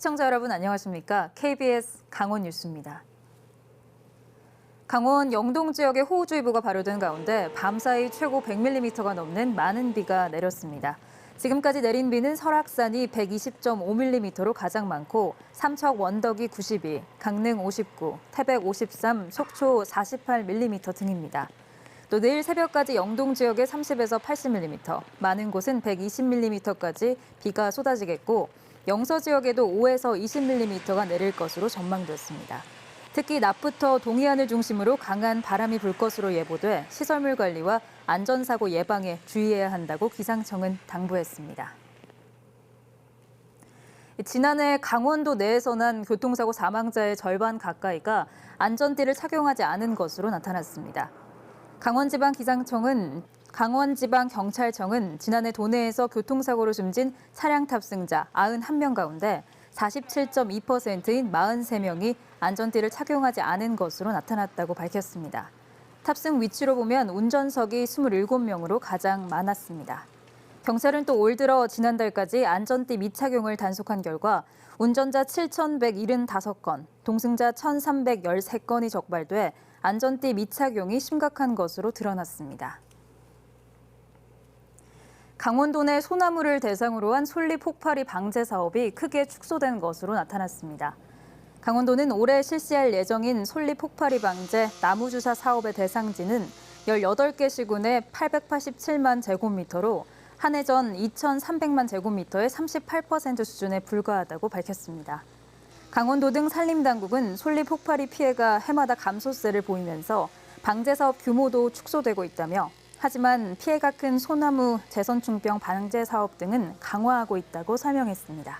시청자 여러분 안녕하십니까? KBS 강원 뉴스입니다. 강원 영동 지역에 호우주의보가 발효된 가운데 밤사이 최고 100mm가 넘는 많은 비가 내렸습니다. 지금까지 내린 비는 설악산이 120.5mm로 가장 많고 삼척 원덕이 92, 강릉 59, 태백 53, 속초 48mm 등입니다. 또 내일 새벽까지 영동 지역에 30에서 80mm, 많은 곳은 120mm까지 비가 쏟아지겠고 영서 지역에도 5에서 20mm가 내릴 것으로 전망됐습니다. 특히 낮부터 동해안을 중심으로 강한 바람이 불 것으로 예보돼 시설물 관리와 안전사고 예방에 주의해야 한다고 기상청은 당부했습니다. 지난해 강원도 내에서 난 교통사고 사망자의 절반 가까이가 안전띠를 착용하지 않은 것으로 나타났습니다. 강원지방기상청은 강원지방경찰청은 지난해 도내에서 교통사고로 숨진 차량 탑승자 91명 가운데 47.2%인 43명이 안전띠를 착용하지 않은 것으로 나타났다고 밝혔습니다. 탑승 위치로 보면 운전석이 27명으로 가장 많았습니다. 경찰은 또 올 들어 지난달까지 안전띠 미착용을 단속한 결과 운전자 7,175건, 동승자 1,313건이 적발돼 안전띠 미착용이 심각한 것으로 드러났습니다. 강원도 내 소나무를 대상으로 한 솔리 폭발이 방제 사업이 크게 축소된 것으로 나타났습니다. 강원도는 올해 실시할 예정인 솔리 폭발이 방제 나무 주사 사업의 대상지는 18개 시군의 887만 제곱미터로 한 해 전 2,300만 제곱미터의 38% 수준에 불과하다고 밝혔습니다. 강원도 등 산림당국은 솔리 폭발이 피해가 해마다 감소세를 보이면서 방제 사업 규모도 축소되고 있다며 하지만 피해가 큰 소나무 재선충병 방제 사업 등은 강화하고 있다고 설명했습니다.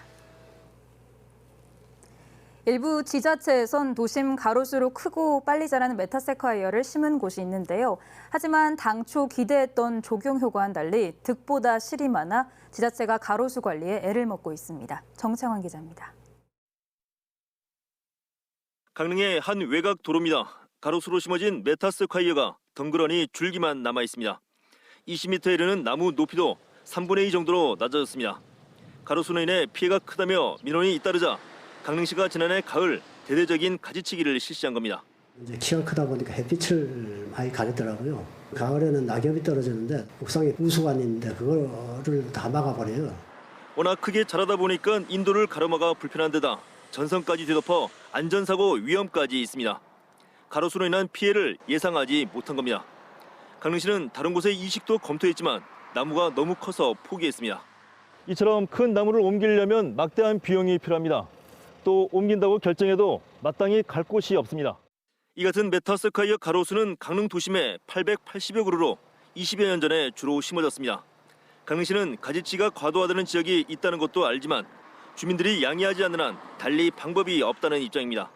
일부 지자체에선 도심 가로수로 크고 빨리 자라는 메타세콰이어를 심은 곳이 있는데요. 하지만 당초 기대했던 적용 효과와는 달리 득보다 실이 많아 지자체가 가로수 관리에 애를 먹고 있습니다. 정창환 기자입니다. 강릉의 한 외곽 도로입니다. 가로수로 심어진 메타스콰이어가 덩그러니 줄기만 남아 있습니다. 20m에 이르는 나무 높이도 3분의 2 정도로 낮아졌습니다. 가로수로 인해 피해가 크다며 민원이 잇따르자 강릉시가 지난해 가을 대대적인 가지치기를 실시한 겁니다. 이제 키가 크다 보니까 햇빛을 많이 가리더라고요. 가을에는 낙엽이 떨어지는데 옥상에 우수관이 있는데 그거를 다 막아버려요. 워낙 크게 자라다 보니까 인도를 가로막아 불편한 데다 전선까지 뒤덮어 안전사고 위험까지 있습니다. 가로수로 인한 피해를 예상하지 못한 겁니다. 강릉시는 다른 곳의 이식도 검토했지만 나무가 너무 커서 포기했습니다. 이처럼 큰 나무를 옮기려면 막대한 비용이 필요합니다. 또 옮긴다고 결정해도 마땅히 갈 곳이 없습니다. 이 같은 메타스카이어 가로수는 강릉 도심에 880여 그루로 20여 년 전에 주로 심어졌습니다. 강릉시는 가지치가 과도하다는 지역이 있다는 것도 알지만 주민들이 양해하지 않는 한 달리 방법이 없다는 입장입니다.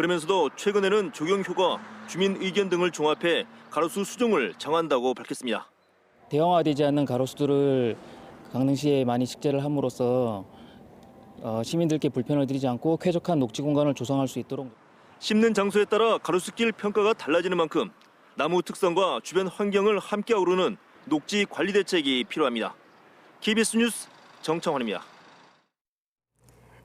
그러면서도 최근에는 적용 효과, 주민 의견 등을 종합해 가로수 수종을 정한다고 밝혔습니다. 대형화되지 않는 가로수들을 강릉시에 많이 식재를 함으로써 어, 시민들께 불편을 드리지 않고 쾌적한 녹지 공간을 조성할 수 있도록 심는 장소에 따라 가로수길 평가가 달라지는 만큼 나무 특성과 주변 환경을 함께 어우르는 녹지 관리 대책이 필요합니다. KBS 뉴스 정청환입니다.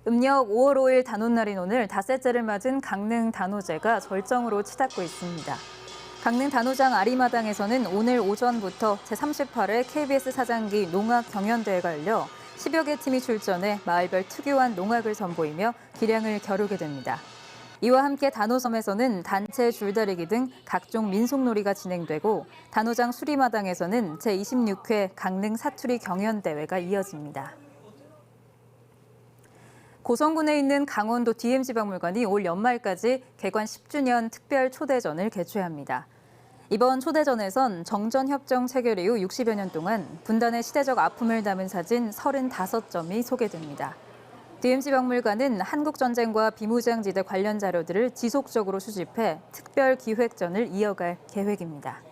음력 5월 5일 단오날인 오늘 닷새째를 맞은 강릉 단오제가 절정으로 치닫고 있습니다. 강릉 단오장 아리마당에서는 오늘 오전부터 제38회 KBS 사장기 농악 경연대회가 열려 10여 개 팀이 출전해 마을별 특유한 농악을 선보이며 기량을 겨루게 됩니다. 이와 함께 단오섬에서는 단체 줄다리기 등 각종 민속놀이가 진행되고 단오장 수리마당에서는 제26회 강릉 사투리 경연대회가 이어집니다. 고성군에 있는 강원도 DM지박물관이 올 연말까지 개관 10주년 특별 초대전을 개최합니다. 이번 초대전에선 정전협정 체결 이후 60여 년 동안 분단의 시대적 아픔을 담은 사진 35점이 소개됩니다. DM지박물관은 한국전쟁과 비무장지대 관련 자료들을 지속적으로 수집해 특별 기획전을 이어갈 계획입니다.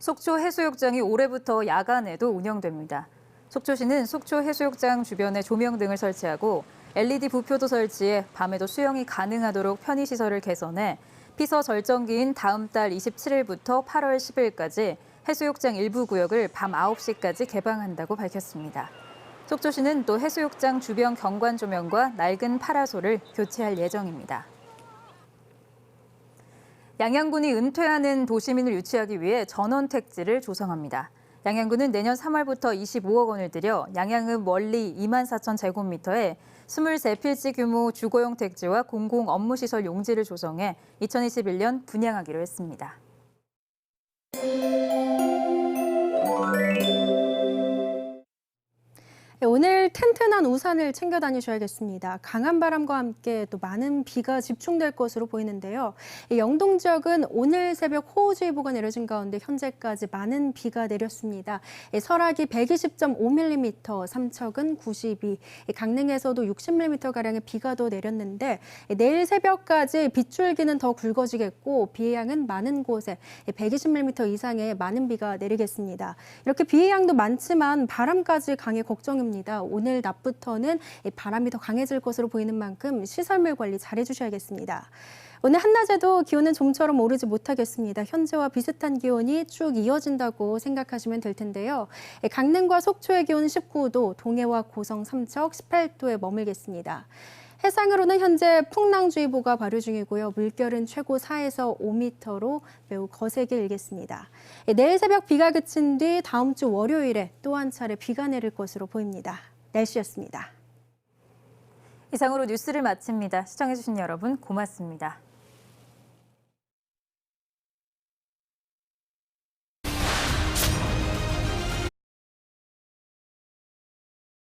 속초 해수욕장이 올해부터 야간에도 운영됩니다. 속초시는 속초 해수욕장 주변에 조명 등을 설치하고 LED 부표도 설치해 밤에도 수영이 가능하도록 편의시설을 개선해 피서 절정기인 다음 달 27일부터 8월 10일까지 해수욕장 일부 구역을 밤 9시까지 개방한다고 밝혔습니다. 속초시는 또 해수욕장 주변 경관 조명과 낡은 파라솔을 교체할 예정입니다. 양양군이 은퇴하는 도시민을 유치하기 위해 전원 택지를 조성합니다. 양양군은 내년 3월부터 25억 원을 들여 양양읍 원리 2만 4천 제곱미터에 23필지 규모 주거용 택지와 공공 업무시설 용지를 조성해 2021년 분양하기로 했습니다. 튼튼한 우산을 챙겨 다니셔야겠습니다. 강한 바람과 함께 또 많은 비가 집중될 것으로 보이는데요. 이 영동 지역은 오늘 새벽 호우주의보가 내려진 가운데 현재까지 많은 비가 내렸습니다. 이 설악이 120.5mm, 삼척은 92, 이 강릉에서도 60mm가량의 비가 더 내렸는데 이 내일 새벽까지 빗줄기는 더 굵어지겠고 비의 양은 많은 곳에 120mm 이상의 많은 비가 내리겠습니다. 이렇게 비의 양도 많지만 바람까지 강해 걱정입니다. 오늘 낮부터는 이 바람이 더 강해질 것으로 보이는 만큼 시설물 관리 잘 해주셔야겠습니다. 오늘 한낮에도 기온은 좀처럼 오르지 못하겠습니다. 현재와 비슷한 기온이 쭉 이어진다고 생각하시면 될 텐데요. 예, 강릉과 속초의 기온은 19도, 동해와 고성, 삼척 18도에 머물겠습니다. 해상으로는 현재 풍랑주의보가 발효 중이고요. 물결은 최고 4에서 5m로 매우 거세게 일겠습니다. 예, 내일 새벽 비가 그친 뒤 다음 주 월요일에 또 한 차례 비가 내릴 것으로 보입니다. 날씨였습니다. 이상으로 뉴스를 마칩니다. 시청해주신 여러분 고맙습니다.